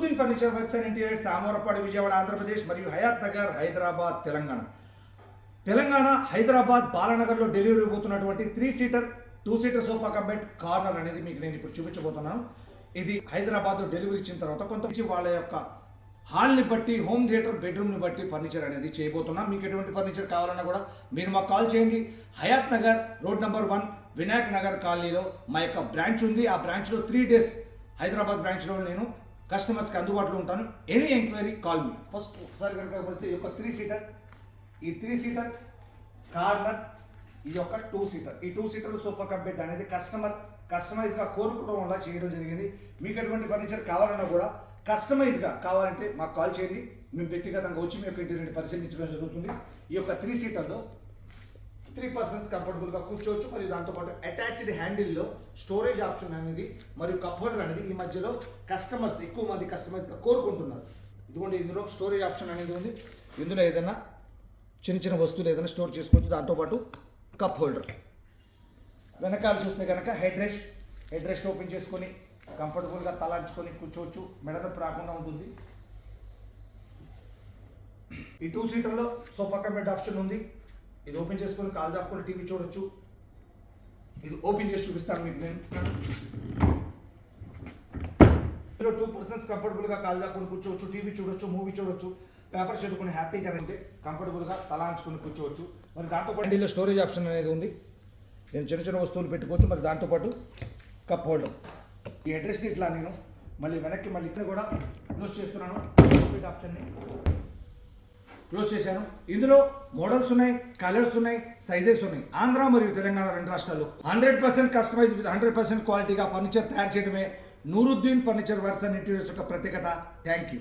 Nooruddin furniture works and interiors Amorapadu Vijayawada Andhra Pradesh మరియు హయాత్ నగర్ హైదరాబాద్ తెలంగాణ. తెలంగాణ హైదరాబాద్ బాలనగర్లో delivery పోతున్నటువంటి three seater two seater sofa cum bed corner అనేది మీకు నేను ఇప్పుడు చూపించబోతున్నాను. ఇది హైదరాబాద్లో డెలివరీ ఇచ్చిన తర్వాత కొంత వాళ్ళ యొక్క హాల్ని బట్టి హోమ్ థియేటర్ బెడ్రూమ్ని బట్టి ఫర్నిచర్ అనేది చేయబోతున్నాం. మీకు ఎటువంటి ఫర్నిచర్ కావాలన్నా కూడా మీరు మాకు కాల్ చేయండి. Hayat Nagar road number one Vinayak Nagar కాలనీలో మా యొక్క బ్రాంచ్ ఉంది. ఆ బ్రాంచ్లో త్రీ డేస్ హైదరాబాద్ బ్రాంచ్లో నేను కస్టమర్స్కి అందుబాటులో ఉంటాను. Any enquiry call me first ఒకసారి కనుక వస్తే ఈ యొక్క త్రీ సీటర్ ఈ త్రీ సీటర్ కార్నర్ ఈ యొక్క టూ సీటర్ ఈ two seater sofa cum bed అనేది కస్టమర్ కస్టమైజ్గా కోరుకోవడం వల్ల చేయడం జరిగింది. మీకు ఎటువంటి ఫర్నిచర్ కావాలన్నా కూడా కస్టమైజ్గా కావాలంటే మాకు కాల్ చేయండి. మేము వ్యక్తిగతంగా వచ్చి మీ యొక్క ఇంటి పరిశీలించడం జరుగుతుంది. ఈ యొక్క త్రీ సీటర్లో త్రీ పర్సన్స్ కంఫర్టబుల్గా కూర్చోవచ్చు. మరియు దాంతోపాటు అటాచ్డ్ హ్యాండిల్లో స్టోరేజ్ ఆప్షన్ అనేది మరియు కప్ హోల్డర్ అనేది ఈ మధ్యలో కస్టమర్స్ ఎక్కువ మంది కస్టమర్స్గా కోరుకుంటున్నారు. ఇదిగోండి ఇందులో స్టోరేజ్ ఆప్షన్ అనేది ఉంది. ఇందులో ఏదైనా చిన్న చిన్న వస్తువులు ఏదైనా స్టోర్ చేసుకోవచ్చు. దాంతోపాటు కప్ హోల్డర్ వెనకాల చూస్తే కనుక head rest head rest open చేసుకొని కంఫర్టబుల్గా తలాంచుకొని కూర్చోవచ్చు. మెడ రాకుండా ఉంటుంది. ఈ టూ సీటర్లో సోఫా కమెంట్ ఆప్షన్ ఉంది. ఇది ఓపెన్ చేసుకొని కాల్ చాపుకొని టీవీ చూడొచ్చు. ఇది ఓపెన్ చేసి చూపిస్తాను మీకు నేను. ఇందులో టూ పర్సన్స్ కంఫర్టబుల్గా కాల్ చాపుకొని కూర్చోవచ్చు టీవీ చూడొచ్చు మూవీ చూడొచ్చు. పేపర్ చదువుకుని హ్యాపీగా ఉంటే కంఫర్టబుల్గా తలాంచుకొని కూర్చోవచ్చు. మరి దాంతోపాటు ఇందులో స్టోరేజ్ ఆప్షన్ అనేది ఉంది. నేను చిన్న చిన్న వస్తువులు పెట్టుకోవచ్చు మరి దాంతోపాటు కప్ హోల్డర్ ఈ అడ్రస్ని ఇట్లా నేను మళ్ళీ వెనక్కి మళ్ళీ ఇక్కడ కూడా క్లోజ్ చేస్తున్నాను. ఆప్షన్ని క్లోజ్ చేశాను. ఇందులో మోడల్స్ ఉన్నాయి కలర్స్ ఉన్నాయి సైజెస్ ఉన్నాయి. ఆంధ్ర మరియు తెలంగాణ రెండు రాష్ట్రాల్లో hundred percent customize with hundred percent క్వాలిటీగా ఫర్నిచర్ తయారు చేయడమే Nooruddin furniture works and interiors యొక్క ప్రత్యేకత. Thank you